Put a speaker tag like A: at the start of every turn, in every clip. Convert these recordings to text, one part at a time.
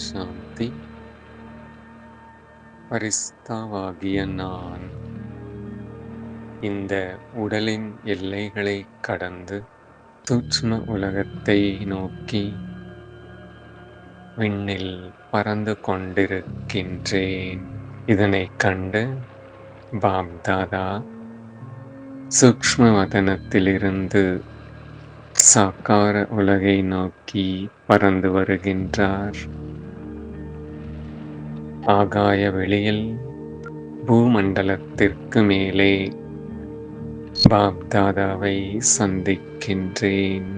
A: சாந்தி பரிஸ்தாவாகிய நான் இந்த உடலின் எல்லைகளை கடந்து சூட்ச்ம உலகத்தை நோக்கி விண்ணில் பறந்து கொண்டிருக்கின்றேன் இதனை கண்டு பாப்தாதா சூக்ம வதனத்திலிருந்து சாக்கார உலகை நோக்கி பறந்து வருகின்றார் ஆகாய வெளியில் பூமண்டலத்திற்கு மேலே பாப்தாதாவை சந்திக்கின்றேன்.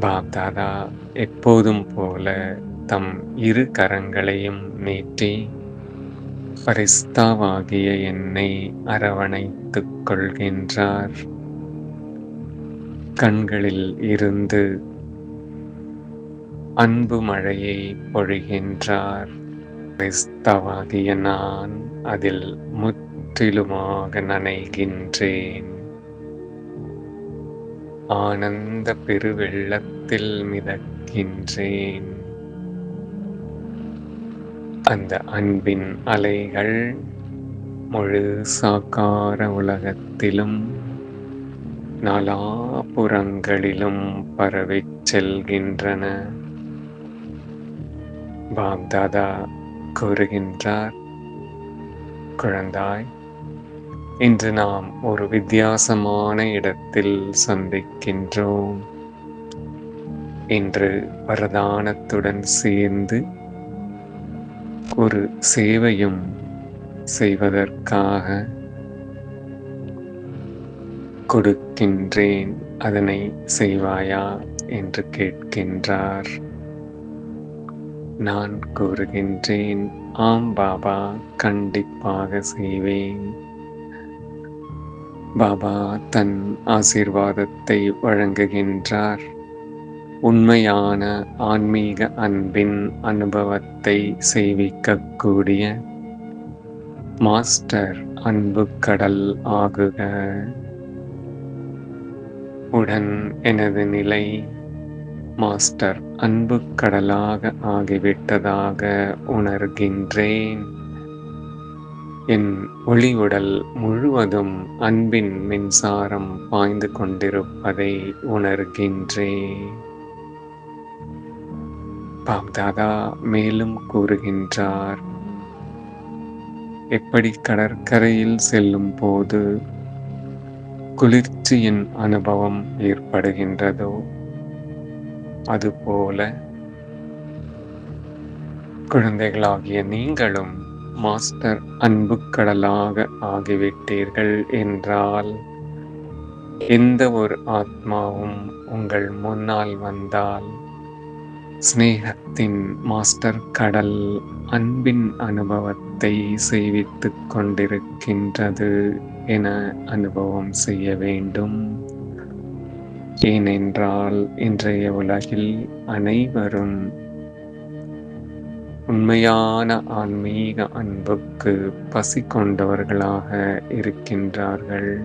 A: பாப்தாதா எப்போதும் போல தம் இரு கரங்களையும் நீட்டி பரிஸ்தாவாகிய என்னை அரவணைத்துக் கொள்கின்றார். கண்களில் இருந்து அன்பு மழையை பொழிகின்றார். கிறிஸ்தவாகிய நான் அதில் முற்றிலுமாக நனைகின்றேன். ஆனந்த பெருவெள்ளத்தில் மிதக்கின்றேன். அந்த அன்பின் அலைகள் முழு சாக்கார உலகத்திலும் நாலாபுறங்களிலும் பரவிச் செல்கின்றன. பாப்தாதா கூறுகின்றார். குழந்தாய் இன்று நாம் ஒரு வித்தியாசமான இடத்தில் சந்திக்கின்றோம். இன்று வரதானத்துடன் சேர்ந்து ஒரு சேவையும் செய்வதற்காக கொடுக்கின்றேன். அதனை செய்வாயா? என்று கேட்கின்றார். நான் கூறுகின்றேன் ஆம் பாபா கண்டிப்பாக செய்வேன். பாபா தன் ஆசீர்வாதத்தை வழங்குகின்றார். உண்மையான ஆன்மீக அன்பின் அனுபவத்தை செய்விக்கக்கூடிய மாஸ்டர் அன்பு கடல் ஆகுக. உடன் எனது நிலை மாஸ்டர் அன்பு கடலாக ஆகிவிட்டதாக உணர்கின்றேன். என் ஒளி உடல் முழுவதும் அன்பின் மின்சாரம் பாய்ந்து கொண்டிருப்பதை உணர்கின்றேன். பாப்தாதா மேலும் கூறுகின்றார் எப்படி கடற்கரையில் செல்லும் போது குளிர்ச்சியின் அனுபவம் ஏற்படுகின்றதோ அதுபோல குழந்தைகளாகிய நீங்களும் மாஸ்டர் அன்பு கடலாக ஆகிவிட்டீர்கள் என்றால் எந்த ஒரு ஆத்மாவும் உங்கள் முன்னால் வந்தால் ஸ்னேகத்தின் மாஸ்டர் கடல் அன்பின் அனுபவத்தை செய்வித்துக் கொண்டிருக்கின்றது என அனுபவம் செய்ய வேண்டும். ஏனென்றால் இன்றைய உலகில் அனைவரும் உண்மையான ஆன்மீக அன்புக்கு பசி கொண்டவர்களாக இருக்கின்றார்கள்.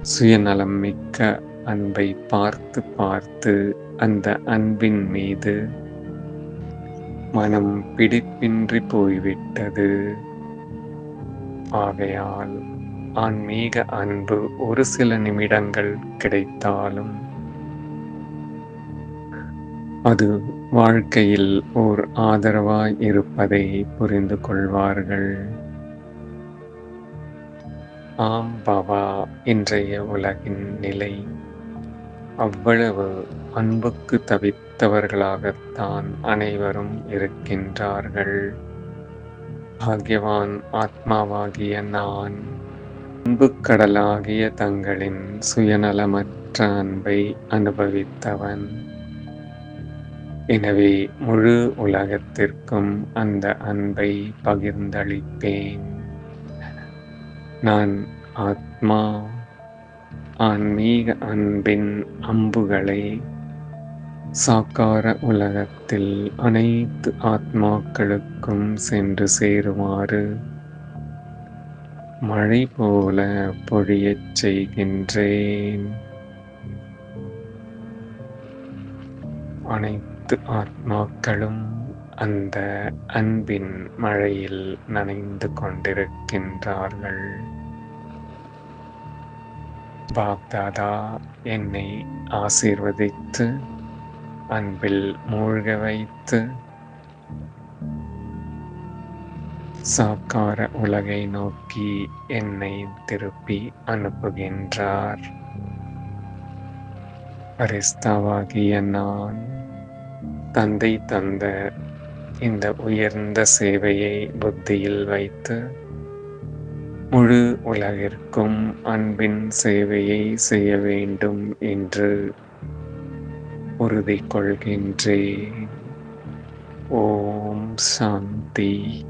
A: சுயநலம் மிக்க அன்பை பார்த்து பார்த்து அந்த அன்பின் மீது மனம் பிடிப்பின்றி போய்விட்டது. ஆகையால் ஆன்மீக அன்பு ஒரு சில நிமிடங்கள் கிடைத்தாலும். அது வாழ்க்கையில் ஓர் ஆதரவாய் இருப்பதை புரிந்து கொள்வார்கள். ஆம் பாபா இன்றைய உலகின் நிலை. அவ்வளவு அன்புக்கு தவித்தவர்களாகத்தான் அனைவரும் இருக்கின்றார்கள். பாக்யவான் ஆத்மாவாகிய நான் அன்புக்கடலாகிய தங்களின் சுயநலமற்ற அன்பை அனுபவித்தவன். எனவே முழு உலகத்திற்கும் அந்த அன்பை பகிர்ந்தளிப்பேன். நான் ஆத்மா ஆன்மீக அன்பின் அம்புகளை சாக்கார உலகத்தில் அனைத்து ஆத்மாக்களுக்கும் சென்று சேருமாறு மழை போல பொழியச் செய்கின்றேன். அனைத்து ஆத்மாக்களும் அந்த அன்பின் மழையில் நனைந்து கொண்டிருக்கின்றார்கள். பாக்தாதா என்னை ஆசீர்வதித்து அன்பில் மூழ்க வைத்து சாக்கார உலகை நோக்கி என்னை திருப்பி அனுப்புகின்றார். அரிஸ்தாவாகிய நான் தந்தை தந்த இந்த உயர்ந்த சேவையை புத்தியில் வைத்து முழு உலகிற்கும் அன்பின் சேவையை செய்ய வேண்டும் என்று உறுதி கொள்கின்றேன் ஓம் சாந்தி.